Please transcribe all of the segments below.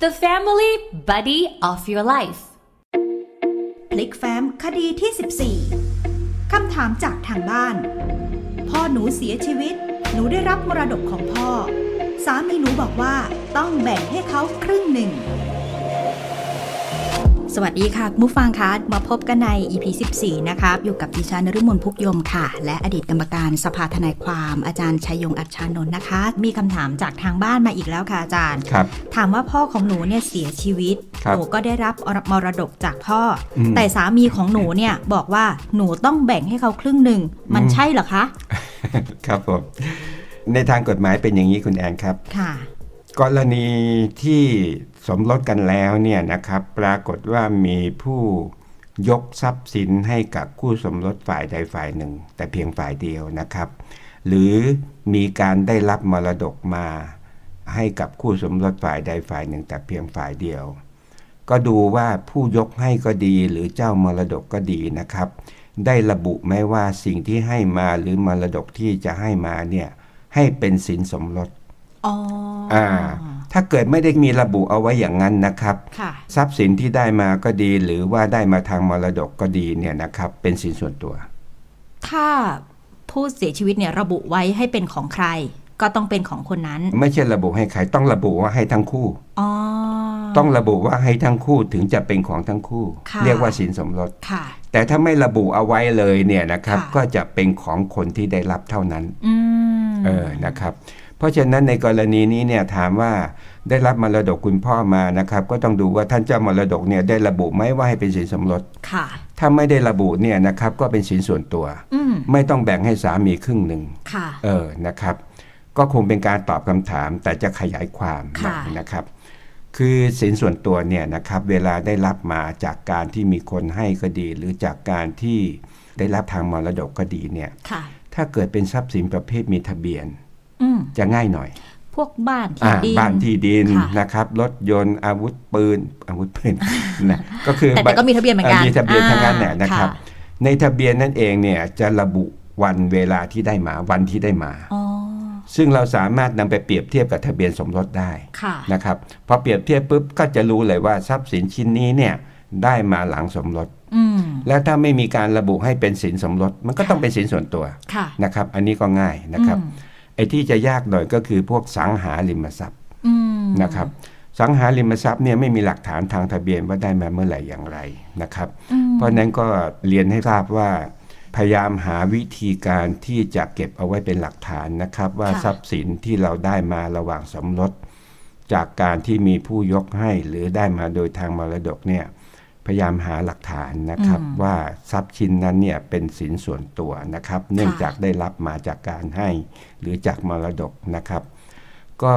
the family buddy of your life. พลิกแฟ้มคดีที่ 14 คำถามจากทางบ้าน พ่อหนูเสียชีวิต หนูได้รับมรดกของพ่อ สามีหนูบอกว่าต้องแบ่งให้เขาครึ่งหนึ่ง สวัสดีค่ะคุณผู้ฟังคะมาพบกันใน EP 14 นะคะอยู่กับดิฉันนฤมลพุกยมค่ะ และอดีตกรรมการสภาทนายความอาจารย์ชัยยงอัจฉานนท์นะคะ มีคำถามจากทางบ้านมาอีกแล้วค่ะอาจารย์ครับถามว่าพ่อของหนูเนี่ยเสียชีวิตครับหนูก็ได้รับมรดกจากพ่ออมแต่สามีของหนูเนี่ยบอกว่าหนูต้องแบ่งให้เขาครึ่งหนึ่งมันอืมใช่เหรอคะ ครับผมในทางกฎหมายเป็นอย่างนี้คุณแอนครับค่ะกรณีที่ สมรสกันแล้วเนี่ยนะครับปรากฏว่ามีผู้ยกทรัพย์สินให้กับคู่สมรสฝ่ายใดฝ่ายหนึ่ง แต่เพียงฝ่ายเดียวนะครับ หรือมีการได้รับมรดกมา ให้กับคู่สมรสฝ่ายใดฝ่ายหนึ่ง แต่เพียงฝ่ายเดียว ก็ดูว่าผู้ยกให้ก็ดีหรือเจ้ามรดกก็ดีนะครับ ได้ระบุไหมว่าสิ่งที่ให้มาหรือมรดกที่จะให้มาเนี่ยให้เป็นสินสมรส อ๋อออ่าถ้าเกิดไม่ได้มีระบุเอาไว้อย่างนั้นนะครับค่ะทรัพย์สินที่ได้มาก็ดี หรือว่าได้มาทางมรดกก็ดีเนี่ยนะครับ เป็นสินส่วนตัว ถ้าผู้เสียชีวิตเนี่ยระบุไว้ให้เป็นของใคร ก็ต้องเป็นของคนนั้น ไม่ใช่ระบุให้ใคร ต้องระบุว่าให้ทั้งคู่อ๋อต้องระบุว่าให้ทั้งคู่ถึงจะเป็นของทั้งคู่ค่ะเรียกว่าสินสมรสค่ะแต่ถ้าไม่ระบุเอาไว้เลยเนี่ยนะครับค่ะก็จะเป็นของคนที่ได้รับเท่านั้นอืมเออนะครับ เพราะฉะนั้นในกรณีนี้เนี่ยถามว่าได้รับมรดกคุณพ่อมานะครับ ก็ต้องดูว่าท่านเจ้ามรดกเนี่ยได้ระบุไหมว่าให้เป็นสินสมรสค่ะถ้าไม่ได้ระบุเนี่ยนะครับก็เป็นสินส่วนตัวอืมไม่ต้องแบ่งให้สามีครึ่งหนึ่งค่ะเออนะครับ ก็คงเป็นการตอบคำถาม แต่จะขยายความหน่อยค่ะนะครับ คือสินส่วนตัวเนี่ยนะครับเวลาได้รับมาจากการที่มีคนให้ก็ดี หรือจากการที่ได้รับทางมรดกก็ดีเนี่ยค่ะถ้าเกิดเป็นทรัพย์สินประเภทมีทะเบียนอืม จะง่ายหน่อย พวกบ้านที่อ่าดินบ้านที่ดินค่ะนะครับ รถยนต์อาวุธปืนอาวุธปืนนะก็คือแต่แต่ก็มีทะเบียนเหมือนกันมีทะเบียนทั้งนั้นแหละอ่านะครับค่ะในทะเบียนนั่นเองเนี่ยจะระบุวันเวลาที่ได้มาวันที่ได้มาอ๋อซึ่งเราสามารถนำไปเปรียบเทียบกับทะเบียนสมรสได้ค่ะนะครับพอเปรียบเทียบปุ๊บก็จะรู้เลยว่าทรัพย์สินชิ้นนี้เนี่ยได้มาหลังสมรสอืมแล้วถ้าไม่มีการระบุให้เป็นสินสมรส มันก็ต้องค่ะเป็นสินส่วนตัวค่ะนะครับ อันนี้ก็ง่ายนะครับ อืมไอ้ที่จะยากหน่อยก็คือพวกสังหาริมทรัพย์อืมนะครับ สังหาริมทรัพย์เนี่ยไม่มีหลักฐานทางทะเบียนว่าได้มาเมื่อไหร่อย่างไรนะครับอืมเพราะฉะนั้นก็เรียนให้ทราบว่า พยายามหาวิธีการที่จะเก็บเอาไว้เป็นหลักฐานนะครับ ว่าค่ะทรัพย์สินที่เราได้มาระหว่างสมรสจากการที่มีผู้ยกให้หรือได้มาโดยทางมรดกเนี่ยพ ยายามหาหลักฐานนะครับว่าทรัพย์ชิ้นนั้นเนี่ยเป็นสินส่วนตัวนะครับ เนื่องจากได้รับมาจากการให้ หรือจากมรดกนะครับ ก็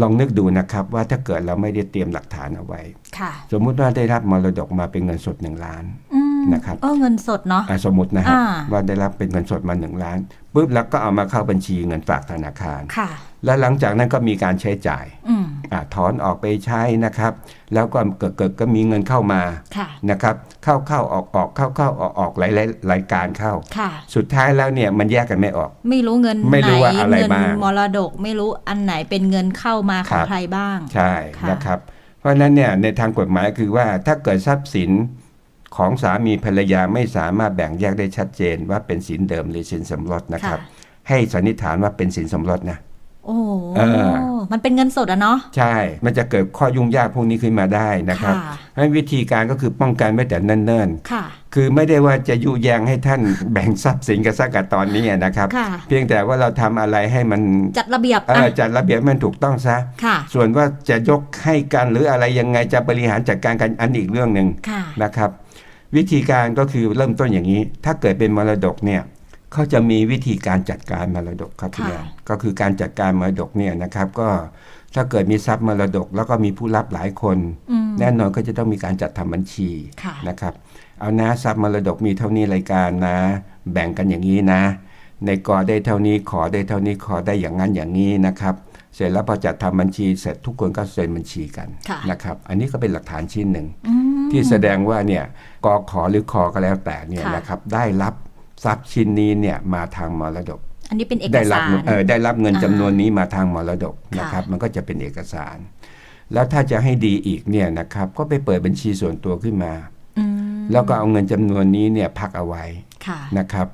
ลองนึกดูนะครับว่าถ้าเกิดเราไม่ได้เตรียมหลักฐานเอาไว้ค่ะสมมุติว่าได้รับมรดกมาเป็นเงินสดหนึ่งล้านอืม นะครับเออเงินสดเนาะอะสมมตินะฮะอ่าว่าได้รับเป็นเงินสดมาหนึ่งล้านปุ๊บแล้วก็เอามาเข้าบัญชีเงินฝากธนาคารค่ะ แล้วหลังจากนั้นก็มีการใช้จ่ายอืมอาถอนออกไปใช้นะครับ แล้วก็เกิดเกิดก็มีเงินเข้ามาค่ะนะครับ เข้าเข้าออกออกเข้าเข้าออกออกหลายหลายรายการเข้าค่ะสุดท้ายแล้วเนี่ยมันแยกกันไม่ออก ไม่รู้เงินไม่รู้ว่าหนอะไรเงินบ้างมรดกไม่รู้อันไหนเป็นเงินเข้ามาขครัองบใครบ้าง ใช่ค่ะนะครับ เพราะฉะนั้นเนี่ยในทางกฎหมายคือว่าถ้าเกิดทรัพย์สิน ของสามีภรรยาไม่สามารถแบ่งแยกได้ชัดเจนว่าเป็นสินเดิมหรือสินสมรสนะครับ ให้สันนิษฐานว่าเป็นสินสมรสนะโอ้โหเออมันเป็นเงินสดอะเนาะ ใช่ มันจะเกิดข้อยุ่งยากพวกนี้ขึ้นมาได้นะครับค่ะให้วิธีการก็คือป้องกันไว้แต่เนิ่นค่ะๆคือไม่ได้ว่าจะยุแยงให้ท่านแบ่งทรัพย์สินกันสักกับตอนนี้นะครับค่ะเพียงแต่ว่าเราทำอะไรให้มันจัดระเบียบเอออะจัดระเบียบให้มันถูกต้องซะค่ะส่วนว่าจะยกให้กันหรืออะไรยังไงจะบริหารจัดการกันอันอีกเรื่องหนึ่งค่ะนะครับ วิธีการก็คือเริ่มต้นอย่างนี้ ถ้าเกิดเป็นมรดกเนี่ยเขาจะมีวิธีการจัดการมรดกครับพี่ค่ะแอนก็คือการจัดการมรดกเนี่ยนะครับ ก็ถ้าเกิดมีทรัพย์มรดก แล้วก็มีผู้รับหลายคนอืมแน่นอนก็จะต้องมีการจัดทำบัญชีค่ะนะครับ เอานะทรัพย์มรดกมีเท่านี้รายการนะ แบ่งกันอย่างนี้นะ ในกอได้เท่านี้ขอได้เท่านี้ขอได้อย่างนั้นอย่างนี้นะครับเสร็จแล้วพอจัดทำบัญชีเสร็จทุกคนก็เซ็นบัญชีกันค่ะนะครับ อันนี้ก็เป็นหลักฐานชิ้นหนึ่งอืม ที่แสดงว่าเนี่ยกอขอหรือคอก็แล้วแต่เนี่ยค่ะนะครับได้รับทรัพย์ชิ้นนี้เนี่ยมาทางมรดก อันนี้เป็นเอกได้รัสารเออได้รับเงินอ่าจำนวนนี้มาทางมรดกนะครับค่ะมันก็จะเป็นเอกสาร แล้วถ้าจะให้ดีอีกเนี่ยนะครับก็ไปเปิดบัญชีส่วนตัวขึ้นมาอืมแล้วก็เอาเงินจำนวนนี้เนี่ยพักเอาไว้ค่ะนะครับ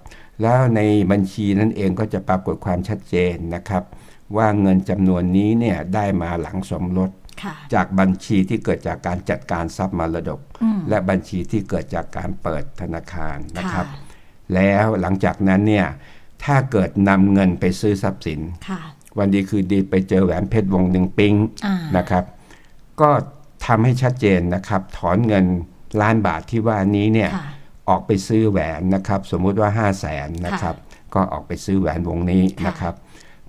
แล้วในบัญชีนั้นเองก็จะปรากฏความชัดเจนนะครับ ว่าเงินจำนวนนี้เนี่ยได้มาหลังสมรสค่ะ จากบัญชีที่เกิดจากการจัดการทรัพย์มรดกอืมและบัญชีที่เกิดจากการเปิดธนาคารนะครับค่ะแล้วหลังจากนั้นเนี่ยถ้าเกิดนำเงินไปซื้อทรัพย์สินค่ะวันดีคือดีไปเจอแหวนเพชรวงหนึ่งปิ๊งอ่านะครับ ก็ทำให้ชัดเจนนะครับ ถอนเงินล้านบาทที่ว่านี้เนี่ยค่ะออกไปซื้อแหวนนะครับ สมมุติว่า 5 0 0แสนนะครับ ก็ออกไปซื้อแหวนวงนี้ค่ะนะครับ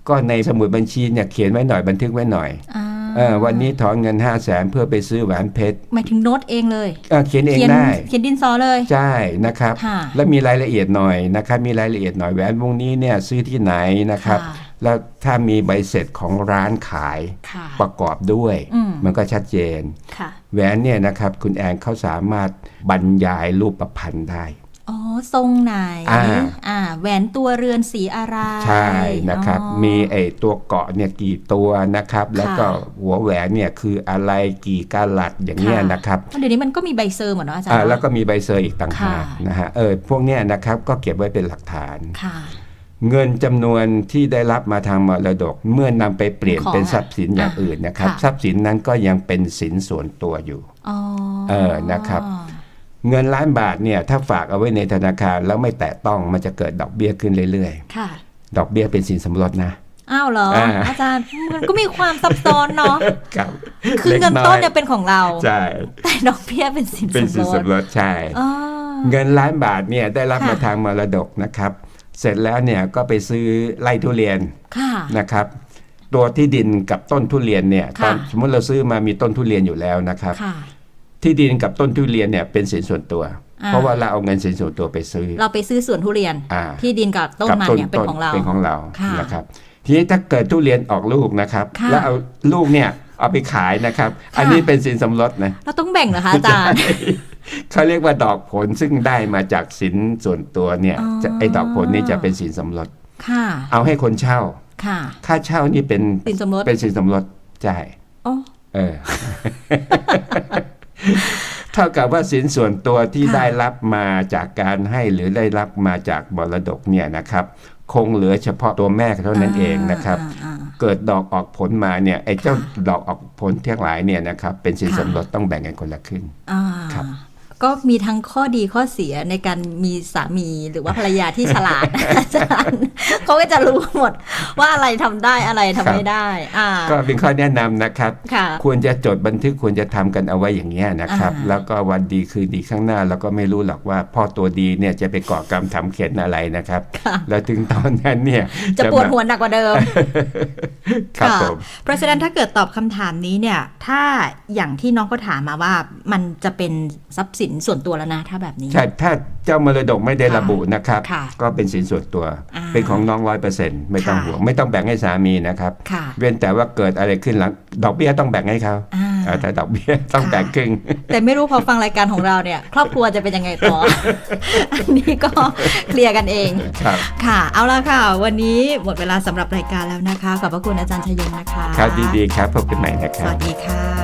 ก็ในสมุดบัญชีเนี่ยเขียนไว้หน่อยบันทึกไว้หน่อยอ่าเออ วันนี้ถอนเงิน5 0 0แสนเพื่อไปซื้อแหวนเพชรหมายถึงโน้ตเองเลยเออเขียนเองเขียนได้เขียนดินสอเลยใช่นะครับค่ะแล้วมีรายละเอียดหน่อยนะครับมีรายละเอียดหน่อยแหวนวงนี้เนี่ยซื้อที่ไหนนะครับค่ะแล้วถ้ามีใบเสร็จของร้านขายค่ะประกอบด้วยอืมมันก็ชัดเจนค่ะแหวนเนี่ยนะครับคุณแอนเขาสามารถบรรยายรูปประพันธ์ได้ อ๋อ ทรงไหนอ่าอ่า แหวนตัวเรือนสีอะไร ใช่นะครับอ๋อมีไอ้ตัวเกาะเนี่ยกี่ตัวนะครับ แล้วก็หัวแหวนเนี่ยคืออะไรกี่กาลัดอย่างเงี้ยค่ะนะครับเพราะเดี๋ยวนี้มันก็มีใบเซอร์หมดเนาะอาจารย์อ่าเนอะแล้วก็มีใบเซอร์อีกต่างหากค่ะนะฮะเออพวกเนี้ยนะครับก็เก็บไว้เป็นหลักฐานค่ะเงินจำนวนที่ได้รับมาทางมรดก เมื่อนำไปเปลี่ยนของเป็นทรัพย์สินอย่างอะอื่นนะครับค่ะทรัพย์สินนั้นก็ยังเป็นสินส่วนตัวอยู่อ๋อเออนะครับ เงินล้านบาทเนี่ยถ้าฝากเอาไว้ในธนาคารแล้วไม่แตะต้องมันจะเกิดดอกเบี้ยขึ้นเรื่อยค่ะๆดอกเบี้ยเป็นสินสมรสนะ อ้าวเหรออ่าอาจารย์มันก็มีความซับซ้อนเนาะครับคือเงินต้นเนี่ยเป็นของเราใช่แต่ดอกเบี้ยเป็นสินเป็นสสินมสรมสรสใช่อ๋อเงินล้านบาทเนี่ยได้รับค่ะมาทางมรดกนะครับ เสร็จแล้วเนี่ยก็ไปซื้อไร่ทุเรียนค่ะนะครับ ตัวที่ดินกับต้นทุเรียนเนี่ยค่ะตอนสมมติเราซื้อมามีต้นทุเรียนอยู่แล้วนะครับค่ะ ที่ดินกับต้นทุเรียนเนี่ยเป็นสินส่วนตัวอ่าเพราะว่าเราเอาเงินสินส่วนตัวไปซื้อ เราไปซื้อสวนทุเรียนอ่าที่ดินกับต้นกัมันเนี่ยเป็นของเราเป็นของเราค่ะนะครับ ทีนี้ถ้าเกิดทุเรียนออกลูกนะครับค่ะแล้วเอาลูกเนี่ยเอาไปขายนะครับค่ะอันนี้เป็นสินสมรสนะเราต้องแบ่งเหรอคะอาจารย์เขาเรียกว่าดอกผลซึ่งได้มาจากสินส่วนตัวเนี่ยอ๋อจะไอ้ดอกผลนี่จะเป็นสินสมรสค่ะเอาให้คนเช่าค่ะค่าเช่านี่เป็นสินสมรสเป็นสินสมรสใช่โอ้เออ เท่ากับว่าสินส่วนตัวที่ค่ะได้รับมาจากการให้หรือได้รับมาจากมรดกเนี่ยนะครับ คงเหลือเฉพาะตัวแม่เท่านั้นเองนะครับอ่าอ่าเกิดดอกออกผลมาเนี่ยไอ้เจ้าดอกออกผลทั้งหลายเนี่ยนะครับเป็นสินค่ะสมรสต้องแบ่งกันคนละครึ่งอ่าครับ ก็มีทั้งข้อดีข้อเสียในการมีสามีหรือว่าภรรยาที่ฉลาดอาจารย์เขาก็จะรู้หมดว่าอะไรทำได้อะไรทำไม่ได้อ่าก็เป็นข้อแนะนำนะครับค่ะควรจะจดบันทึกควรจะทำกันเอาไว้อย่างเงี้ยนะครับอ่าแล้วก็วันดีคืนดีข้างหน้าเราก็ไม่รู้หรอกว่าพ่อตัวดีเนี่ยจะไปก่อกรรมทำเข็นอะไรนะครับค่ะแล้วถึงตอนนั้นเนี่ยจะปวดมาหัวหนักกว่าเดิมครับค่ะผมเพราะฉะนั้นถ้าเกิดตอบคำถามนี้เนี่ย ถ้าอย่างที่น้องก็ถามมาว่ามันจะเป็นทรัพย์สินส่วนตัวแล้วนะถ้าแบบนี้ ใช่ถ้าเจ้ามรดกไม่ได้ค่ะระบุนะครับค่ะก็เป็นสินส่วนตัวอ่าเป็นของน้องร้อยเปอร์เซ็นต์ไม่ต้องค่ะห่วงไม่ต้องแบ่งให้สามีนะครับค่ะเว้นแต่ว่าเกิดอะไรขึ้นหลัง ดอกเบี้ยต้องแบ่งให้เขาอ่าเออแต่ดอกเบี้ยต้องค่ะแบ่งครึ่งแต่ไม่รู้พอฟังรายการของเราเนี่ยครอบครัวจะเป็นยังไงต่อ อันนี้ก็เคลียร์กันเองครับค่ะ เอาละค่ะ วันนี้หมดเวลาสำหรับรายการแล้วนะคะขอบพระคุณอาจารย์ชยงนะคะครับดีๆครับพบกันใหม่นะคสรับวัสดีค่ะ